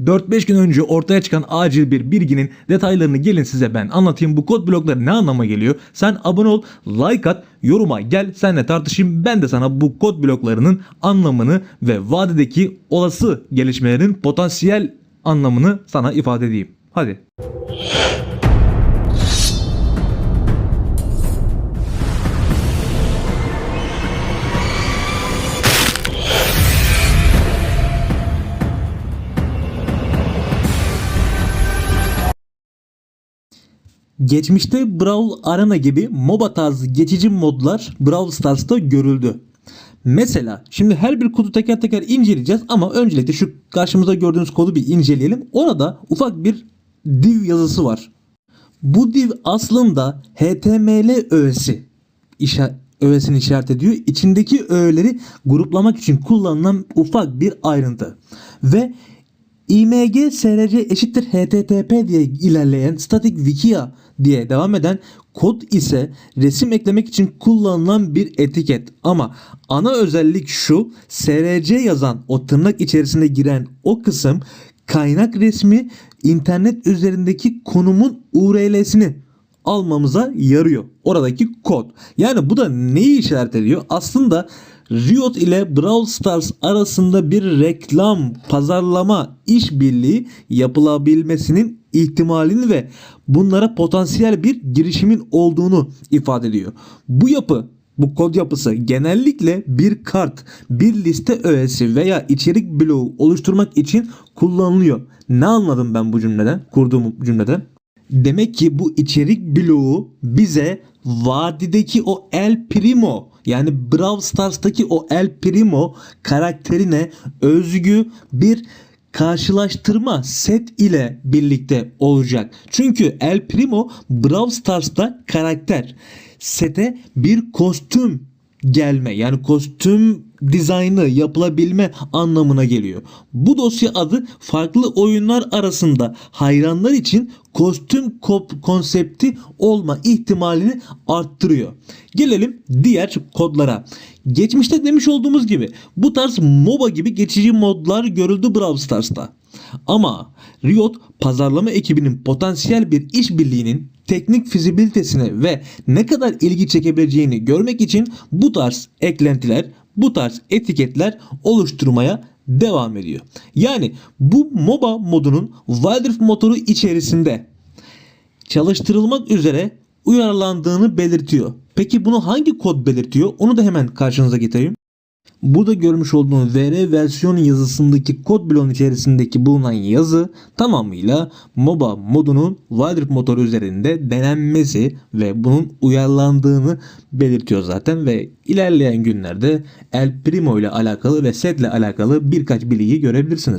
4-5 gün önce ortaya çıkan acil bir bilginin detaylarını gelin size ben anlatayım. Bu kod blokları ne anlama geliyor? Sen abone ol, like at, yoruma gel senle tartışayım. Ben de sana bu kod bloklarının anlamını ve vadedeki olası gelişmelerin potansiyel anlamını sana ifade edeyim. Hadi. Geçmişte Brawl Arena gibi MOBA tarzı geçici modlar Brawl Stars'ta görüldü. Mesela şimdi her bir kodu teker teker inceleyeceğiz ama öncelikle şu karşımızda gördüğünüz kodu bir inceleyelim. Orada ufak bir div yazısı var. Bu div aslında HTML öğesi işa öğesini işaret ediyor. İçindeki öğeleri gruplamak için kullanılan ufak bir ayrıntı. Ve IMG SRC eşittir HTTP diye ilerleyen static wikia diye devam eden kod ise resim eklemek için kullanılan bir etiket. Ama ana özellik şu SRC yazan o tırnak içerisine giren o kısım kaynak resmi internet üzerindeki konumun URL'sini almamıza yarıyor. Oradaki kod. Yani bu da neyi işaret ediyor? Aslında Riot ile Brawl Stars arasında bir reklam, pazarlama, işbirliği yapılabilmesinin ihtimalini ve bunlara potansiyel bir girişimin olduğunu ifade ediyor. Bu yapı bu kod yapısı genellikle bir kart, bir liste öğesi veya içerik bloğu oluşturmak için kullanılıyor. Ne anladım ben bu cümleden, kurduğum cümleden? Demek ki bu içerik bloğu bize vadideki o El Primo yani Brawl Stars'taki o El Primo karakterine özgü bir karşılaştırma set ile birlikte olacak. Çünkü El Primo Brawl Stars'ta karakter. Sete bir kostüm gelme yani kostüm dizaynı yapılabilme anlamına geliyor. Bu dosya adı farklı oyunlar arasında hayranlar için kostüm konsepti olma ihtimalini arttırıyor. Gelelim diğer kodlara. Geçmişte demiş olduğumuz gibi bu tarz MOBA gibi geçici modlar görüldü Brawl Stars'ta. Ama Riot pazarlama ekibinin potansiyel bir işbirliğinin teknik fizibilitesini ve ne kadar ilgi çekebileceğini görmek için bu tarz eklentiler, bu tarz etiketler oluşturmaya devam ediyor. Yani bu MOBA modunun Wild Rift motoru içerisinde çalıştırılmak üzere uyarlandığını belirtiyor. Peki bunu hangi kod belirtiyor? Onu da hemen karşınıza getireyim. Burada görmüş olduğunuz VR versiyon yazısındaki kod bloğun içerisindeki bulunan yazı tamamıyla MOBA modunun Wild Rift motoru üzerinde denenmesi ve bunun uyarlandığını belirtiyor zaten ve ilerleyen günlerde El Primo ile alakalı ve setle alakalı birkaç bilgiyi görebilirsiniz.